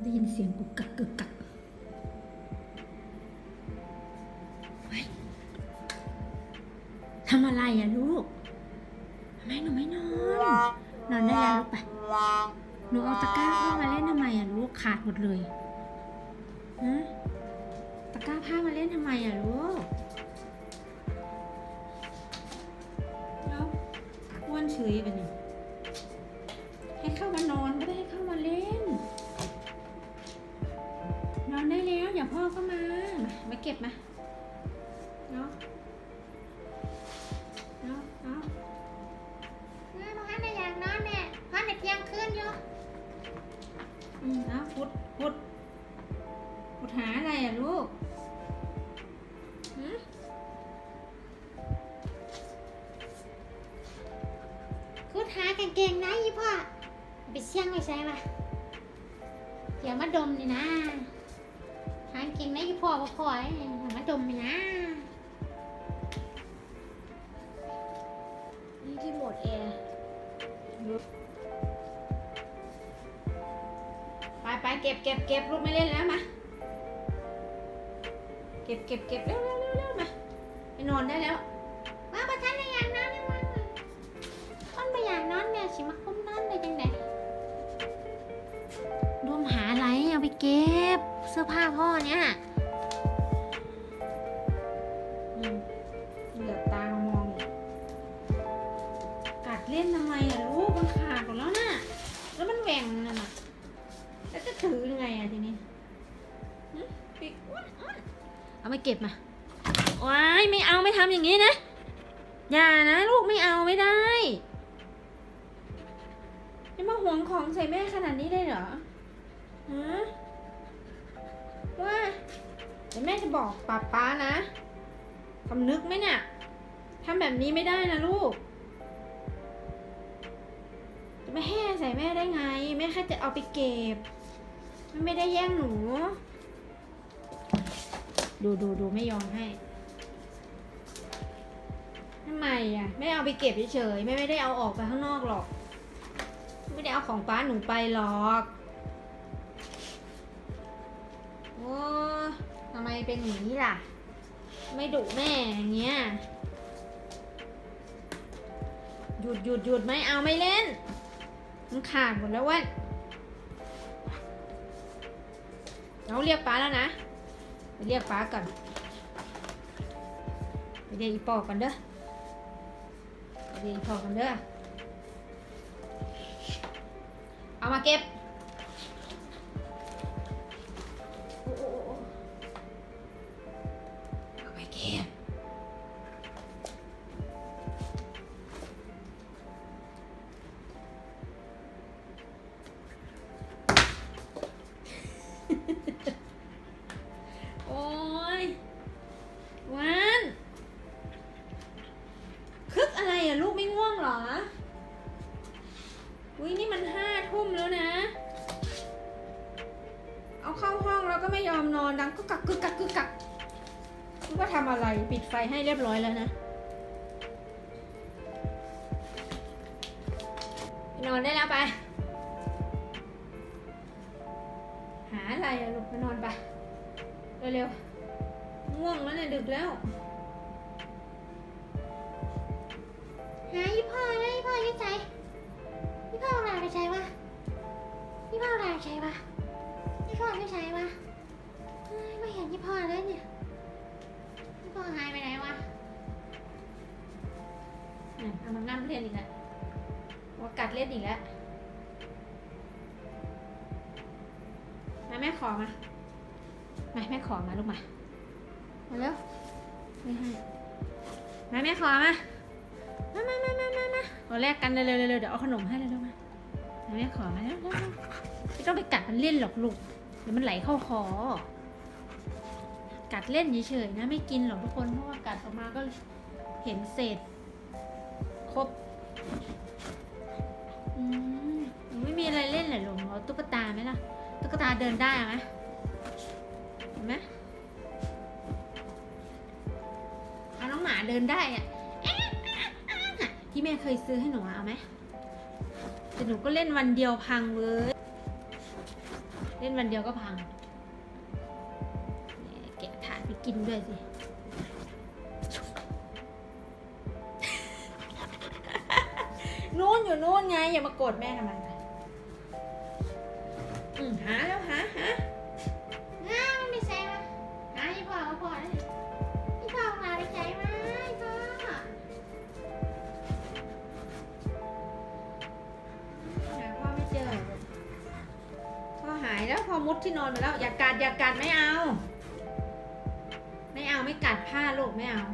ได้ยินเสียงกุกกักกึกกักทำอะไรอะลูกทำไมหนูไม่นอน นอนได้แล้วลูกไปหนูเอาตะกร้าผ้ามาเล่นทำไมอะลูกขาดหมดเลยฮะตะกร้าผ้ามาเล่นทำไมอะลูกแล้วอ้วนเฉยไปเนี่ย พ่อก็มามา มาเก็บมาเนาะเนาะเนาะแม่บอกให้ในอยากนอนเนี่ยเพราะในเที่ยงคืนอยู่อืมเอาพุดพุดพุดหาอะไรอะลูกหืมคุดหากางเกงนะยี่พ่อไปเสี่ยงไม่ใช่ปะเดี๋ยวมาดมนี่นะหา กินไม่พ่อบ่พ่อเลยเดี๋ยวมาจมนี่นะนี่ที่หมดแอร์ไปไปเก็บเก็บเก็บลูกไม่เล่นแล้วมาเก็บเก็บเก็บเร็วเร็วเร็วเร็วมาไปนอนได้แล้ว สื้อผ้าพ่อเนี่ยเหลือตามมอง กัดเล่นทำไมอะลูกมันขาดหมดแล้วน่ะ แล้วมันแหว่งน่ะน่ะแล้วจะถือยังไงอะทีนี้ปิเอาไปเก็บมา ว้ายไม่เอาไม่ทำอย่างนี้นะ อย่านะลูกไม่เอาไม่ได้นี่มาห่วงของใส่แม่ขนาดนี้เลยเหรอฮะ ว่าเดี๋ยวแม่จะบอกป้าป้านะสำนึกไหมเนี่ยทำแบบนี้ไม่ได้นะลูก จะไม่ให้ใส่แม่ได้ไง แม่แค่จะเอาไปเก็บ มันไม่ได้แย่งหนู ดูดูดูไม่ยอมให้ทำไมอะแม่เอาไปเก็บเฉยๆแม่ไม่ได้เอาออกไปข้างนอกหรอก ไม่ได้เอาของป้าหนูไปหรอก โอ้ทำไมเป็นอย่างนี้ล่ะ ไม่ดุแม่อย่างเงี้ย หยุดหยุดหยุดไม่เอาไม่เล่น มันขาดหมดแล้วเว้ยเราเรียกป้าแล้วนะไปเรียกป้าก่อนไปเรียกอีปอก่อนเด้อไปเรียกอีปอก่อนเด้อเอามาเก็บ อุ้ยนี่มันห้าทุ่มแล้วนะ เอาเข้าห้องแล้วก็ไม่ยอมนอนดังก็กักกึกกักกึกกักคิดว่าทำอะไรปิดไฟให้เรียบร้อยแล้วนะ นอนได้แล้วไป หาอะไรอะลูกไปนอนไป เร็วๆง่วงแล้วเนี่ยดึกแล้วหาพ่อนะยี่พ่ออยี่ใจ พ่อเอาอะไรไปใช้วะยี่พ่อเอาอะไรไปใช้วะยี่พ่อไม่ใช้วะเฮ้ยไม่เห็นยี่พ่อเลยเนี่ยยี่พ่อหายไปไหนวะอะเอามางั้มเล่นอีกแล้วว่ากัดเล่นอีกแล้วมาแม่ขอมามาแม่ขอมาลูกมามาเร็วไม่ให้มาแม่ขอมา มามามามามามาเราแลกกันเร็วเร็วเร็วเดี๋ยวเอาขนมให้เร็วเร็วมาแม่ขอมาแล้วไม่ต้องไปกัดมันเล่นหรอกลูกเดี๋ยวมันไหลเข้าคอกัดเล่นเฉยๆนะไม่กินหรอกทุกคนเพราะว่ากัดออกมาก็เห็นเศษครบอืมไม่มีอะไรเล่นเหรอลุงเอาตุ๊กตาไหมล่ะตุ๊กตาเดินได้ไหมเห็นไหมเอาน้องหมาเดินได้อะ ที่แม่เคยซื้อให้หนูอะเอาไหมแต่หนูก็เล่นวันเดียวพังเลยเล่นวันเดียวก็พัง แกะถาดไปกินด้วยสิ นู้นอยู่นู้นไง อย่ามาโกรธแม่ทำไมอืมหาแล้วหาหา มุดที่นอนไปแล้ว อย่ากัดอย่ากัดไม่เอา ไม่เอาไม่กัดผ้าลูกไม่เอา